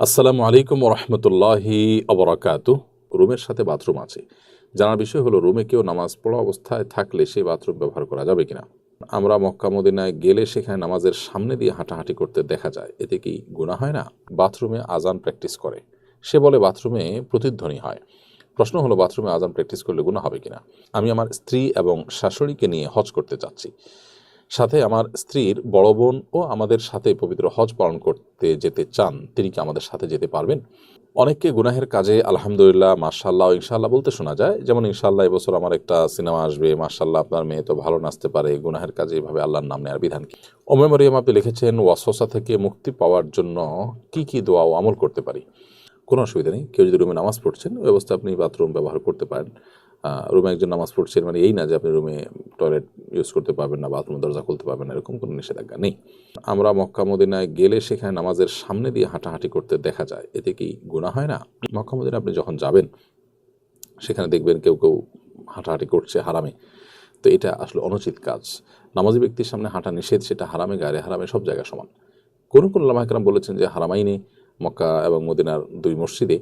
আসসালামু আলাইকুম রহমতুল্লাহি অবরাকাতু রুমের সাথে বাথরুম আছে। জানার বিষয় হলো, রুমে কেউ নামাজ পড়া অবস্থায় থাকলে সেই বাথরুম ব্যবহার করা যাবে কিনা? আমরা মক্কা মদিনায় গেলে সেখানে নামাজের সামনে দিয়ে হাঁটাহাঁটি করতে দেখা যায়। এতে কি গুণা হয় না? বাথরুমে আজান প্র্যাকটিস করে। সে বলে, বাথরুমে প্রতিধ্বনি হয়। প্রশ্ন হলো, বাথরুমে আজান প্র্যাকটিস করলে গুণা হবে কিনা? আমি আমার স্ত্রী এবং শাশুড়িকে নিয়ে হজ করতে চাচ্ছি সাথে আমার স্ত্রীর বড় বোন ও আমাদের সাথে পবিত্র হজ পালন করতে যেতে চান, তিনি কি আমাদের সাথে যেতে পারবেন? অনেককে গুনাহের কাজে আলহামদুলিল্লাহ মার্শাল্লাহ ইনশাল্লাহ বলতে শোনা যায়। যেমন ইনশাল্লাহ এবছর আমার একটা সিনেমা আসবে মার্শাল্লাহ আপনার মেয়ে তো ভালো নাচতে পারে, গুনাহের কাজে এভাবে আল্লাহর নাম নেওয়ার বিধান কি? ওমে মরিয়াম, আপনি লিখেছেন, ওয়াসওয়াসা থেকে মুক্তি পাওয়ার জন্য কি কি দোয়া ও আমল করতে পারি? কোনো অসুবিধা নেই। কেউ যদি রুমে নামাজ পড়ছেন, ওই অবস্থায় আপনি বাথরুম ব্যবহার করতে পারেন। রুমে একজন নামাজ পড়ছেন মানে এই না যে আপনি রুমে টয়লেট ইউজ করতে পারবেন না বাথরুম দরজা খুলতে পারবেন না, এরকম কোনো নিষেধাজ্ঞা নেই। আমরা মক্কা মদিনায় গেলে সেখানে নামাজের সামনে দিয়ে হাঁটাহাঁটি করতে দেখা যায়, এতে কি গুণা হয় না? মক্কা মদিনায় আপনি যখন যাবেন, সেখানে দেখবেন কেউ কেউ হাঁটাহাঁটি করছে হারামে। তো এটা আসলে অনুচিত কাজ। নামাজি ব্যক্তির সামনে হাঁটা নিষেধ, সেটা হারামে, গায়ে হারামে, সব জায়গায় সমান। কোন কোন লামাইকরাম বলেছেন যে হারামাইনে মক্কা এবং মদিনার দুই মসজিদে।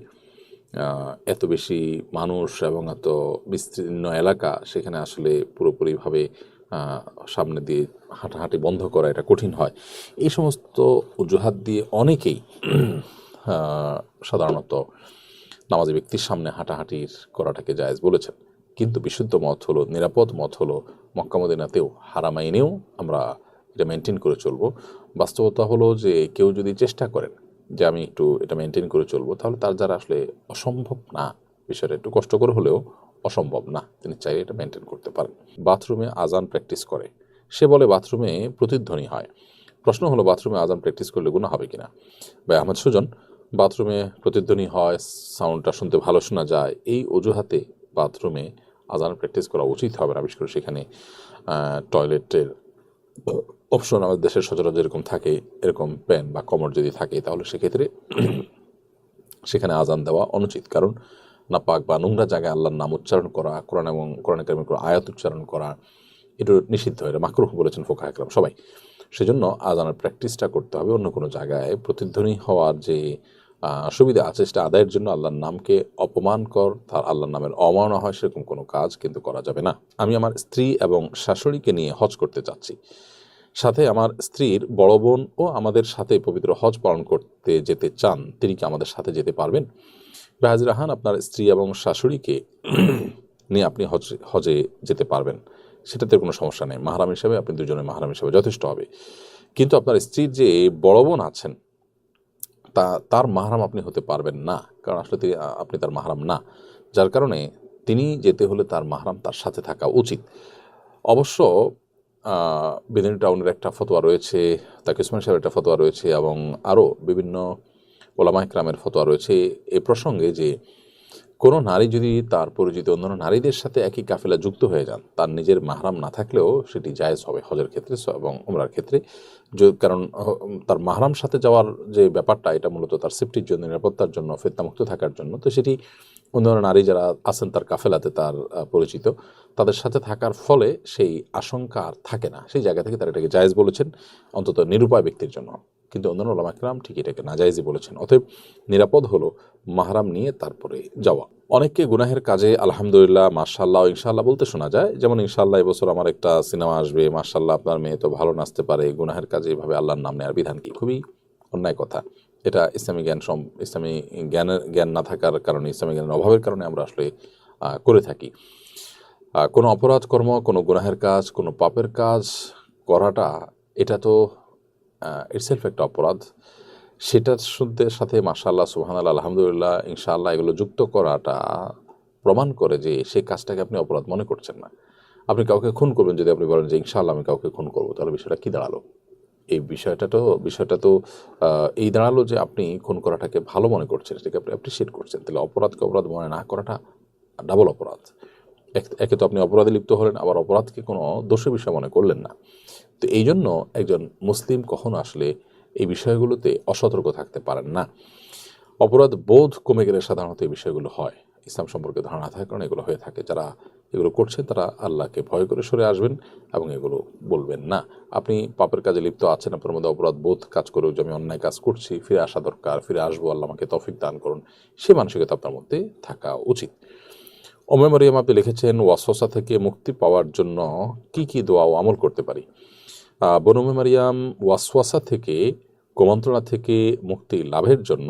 এত বেশি মানুষ এবং এত বিস্তীর্ণ এলাকা সেখানে আসলে পুরোপুরিভাবে সামনে দিয়ে হাঁটাহাঁটি বন্ধ করা এটা কঠিন হয়। এই সমস্ত অজুহাত দিয়ে অনেকেই সাধারণত নামাজি ব্যক্তির সামনে হাঁটাহাঁটির করাটাকে জায়েজ বলেছেন। কিন্তু বিশুদ্ধ মত হলো, নিরাপদ মত হলো মক্কা মদিনাতেও হারামাইনেও আমরা এটা মেনটেন করে চলবো। বাস্তবতা হলো যে কেউ যদি চেষ্টা করেন যে আমি একটু এটা মেনটেন করে চলবো, তাহলে তার যারা আসলে অসম্ভব না। বিষয়টা একটু কষ্টকর হলেও অসম্ভব না। তিনি চাইলে এটা মেনটেন করতে পারেন। বাথরুমে আজান প্র্যাকটিস করে। সে বলে, বাথরুমে প্রতিধ্বনি হয়। প্রশ্ন হলো, বাথরুমে আজান প্র্যাকটিস করলে গুণা হবে কিনা? ভাই আহমদ সুজন, বাথরুমে প্রতিধ্বনি হয় সাউন্ডটা শুনতে ভালো শোনা যায়। এই অজুহাতে বাথরুমে আজান প্র্যাকটিস করা উচিত হবে না। বিশেষ করে সেখানে টয়লেটের অপশন আমাদের দেশের সচরাচর যেরকম থাকে, এরকম প্যান বা কমর যদি থাকে, তাহলে সেক্ষেত্রে সেখানে আজান দেওয়া অনুচিত। কারণ না পাক বা নোংরা জায়গায় আল্লাহর নাম উচ্চারণ করা, কোরআন এবং কোরআন কারিমের আয়াত উচ্চারণ করা, এটা নিষিদ্ধ, এটা মাকরুহ বলেছেন ফোকা একরাম সবাই। সেজন্য আজানের প্র্যাকটিসটা করতে হবে অন্য কোনো জায়গায়। প্রতিধ্বনি হওয়ার যে সুবিধা আছে, সেটা আদায়ের জন্য আল্লাহর নামকে অপমান কর, তার আল্লাহর নামের অমানা হয়, সেরকম কোনো কাজ কিন্তু করা যাবে না। আমি আমার স্ত্রী এবং শাশুড়িকে নিয়ে হজ করতে চাচ্ছি। সাথে আমার স্ত্রীর বড় বোন ও আমাদের সাথে পবিত্র হজ পালন করতে যেতে চান, তিনি কি আমাদের সাথে যেতে পারবেন? বেহাজ রাহান, আপনার স্ত্রী এবং শাশুড়িকে নিয়ে আপনি হজ, হজে যেতে পারবেন। সেটাতে কোনো সমস্যা নেই। মাহারাম হিসাবে আপনি দুজনে মাহারাম হিসাবে যথেষ্ট হবে। কিন্তু আপনার স্ত্রীর যে বড় বোন আছেন, তা, তার মাহারাম আপনি হতে পারবেন না। কারণ আসলে তিনি- আপনি তার মাহারাম না। যার কারণে তিনি যেতে হলে তার মাহারাম তার সাথে থাকা উচিত। অবশ্য বিদিনী টাউনের একটা ফতোয়া রয়েছে, তাকে উসমান সাহেবের একটা ফতোয়া রয়েছে এবং আরও বিভিন্ন ওলামা ইকরামের ফতোয়া রয়েছে এ প্রসঙ্গে যে কোনো নারী যদি তার পরিচিত অন্যান্য নারীদের সাথে একই কাফেলা যুক্ত হয়ে যান, তার নিজের মাহরাম না থাকলেও সেটি জায়েজ হবে হজের ক্ষেত্রে এবং উমরার ক্ষেত্রে। কারণ তার মাহরাম সাথে যাওয়ার যে ব্যাপারটা, এটা মূলত তার সেফটির জন্য, নিরাপত্তার জন্য, ফেতনামুক্ত থাকার জন্য। তো সেটি অন্যান্য নারী যারা আছেন তার কাফেলাতে তার পরিচিত, তাদের সাথে থাকার ফলে সেই আশঙ্কা আর থাকে না। সেই জায়গা থেকে তারা এটাকে জায়েজ বলেছেন, অন্তত নিরুপায় ব্যক্তির জন্য। কিন্তু অন্যান্য ওলামাকরাম ঠিক এটাকে না নাজায়েজই বলেছেন। অতএব নিরাপদ হলো মাহারাম নিয়ে তারপরে যাওয়া। অনেককে গুনাহের কাজে আলহামদুলিল্লাহ মার্শাল্লাহ ইনশাল্লাহ বলতে শোনা যায়। যেমন ইনশাল্লাহ এবছর আমার একটা সিনেমা আসবে মার্শাল্লাহ আপনার মেয়ে তো ভালো নাচতে পারে, গুনাহের কাজে এভাবে আল্লাহর নাম নেওয়ার বিধান কি? খুবই অন্যায় কথা। এটা ইসলামী জ্ঞান সম ইসলামী জ্ঞানের, জ্ঞান না থাকার কারণে, ইসলামী জ্ঞানের অভাবের কারণে আমরা আসলে করে থাকি। কোনো অপরাধ কর্ম, কোনো গুনাহের কাজ, কোনো পাপের কাজ করাটা, এটা তো ইটসেলফ একটা অপরাধ। সেটার সাথে সাথে মাশাল্লাহ সুহান আলহামদুলিল্লাহ, ইনশাআল্লাহ এগুলো যুক্ত করাটা প্রমাণ করে যে সেই কাজটাকে আপনি অপরাধ মনে করছেন না। আপনি কাউকে খুন করবেন যদি আপনি বলেন যে, ইনশাআল্লাহ আমি কাউকে খুন করব তাহলে বিষয়টা কী দাঁড়াল? এই বিষয়টা তো বিষয়টা তো এই দাঁড়াল যে আপনি খুন করাটাকে ভালো মনে করছেন, সেটাকে আপনি অ্যাপ্রিসিয়েট করছেন। তাহলে অপরাধকে অপরাধ মনে না করাটা ডাবল অপরাধ। এক- তো আপনি অপরাধে লিপ্ত হলেন, আবার অপরাধকে কোনো দোষের বিষয় মনে করলেন না। তো এই জন্য একজন মুসলিম কখনো আসলে এই বিষয়গুলোতে অসতর্ক থাকতে পারেন না। অপরাধ বোধ কমে গেলে সাধারণত এই বিষয়গুলো হয়। ইসলাম সম্পর্কে ধারণা থাকে, কারণ এগুলো হয়ে থাকে। যারা এগুলো করছেন, তারা আল্লাহকে ভয় করে সরে আসবেন এবং এগুলো বলবেন না। আপনি পাপের কাজে লিপ্ত আছেন, আপনার মধ্যে অপরাধ বোধ কাজ করেও যে আমি অন্যায় কাজ করছি, ফিরে আসা দরকার, ফিরে আসব, আল্লাহ আমাকে তফিক দান করুন। সে মানসিকতা আপনার মধ্যে থাকা উচিত। ওমে মরিয়াম, আপনি লিখেছেন, ওয়াসওয়াসা থেকে মুক্তি পাওয়ার জন্য কি কি দোয়া ও আমল করতে পারি? বনুমে মারিয়াম, ওয়াসওয়াসা থেকে কুমন্ত্রণা থেকে মুক্তি লাভের জন্য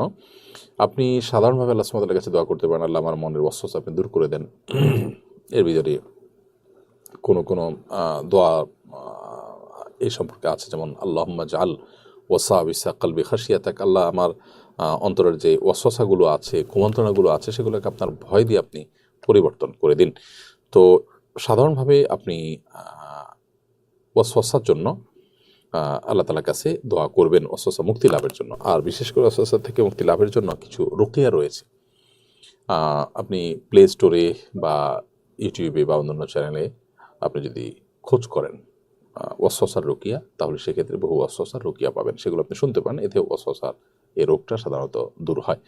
আপনি সাধারণভাবে আল্লাহ সুমাতার কাছে দোয়া করতে পারেন, আল্লাহ আমার মনের ওয়াসওয়াসা আপনি দূর করে দেন। এর ভিতরে কোনো কোনো দোয়া এই সম্পর্কে আছে, যেমন আল্লাহ জাল ওয়াসা বিসা কালবি খাসিয়াতাক আল্লাহ আমার অন্তরের যে ওয়াসওয়াসাগুলো আছে, কুমন্ত্রণাগুলো আছে, সেগুলোকে আপনার ভয় দিয়ে আপনি পরিবর্তন করে দিন। তো সাধারণভাবে আপনি ওয়াসওয়াসার জন্য আল্লাহ তালার কাছে দোয়া করবেন ওয়াসওয়াসা মুক্তি লাভের জন্য। আর বিশেষ করে ওয়াসওয়াসা থেকে মুক্তি লাভের জন্য কিছু রুকিয়া রয়েছে। আপনি প্লে স্টোরে বা ইউটিউবে বা অন্যান্য চ্যানেলে আপনি যদি খোঁজ করেন ওয়াসওয়াসার রুকিয়া, তাহলে সেক্ষেত্রে বহু ওয়াসওয়াসার রুকিয়া পাবেন। সেগুলো আপনি শুনতে পান এতে ওয়াসওয়াসার এই রোগটা সাধারণত দূর হয়।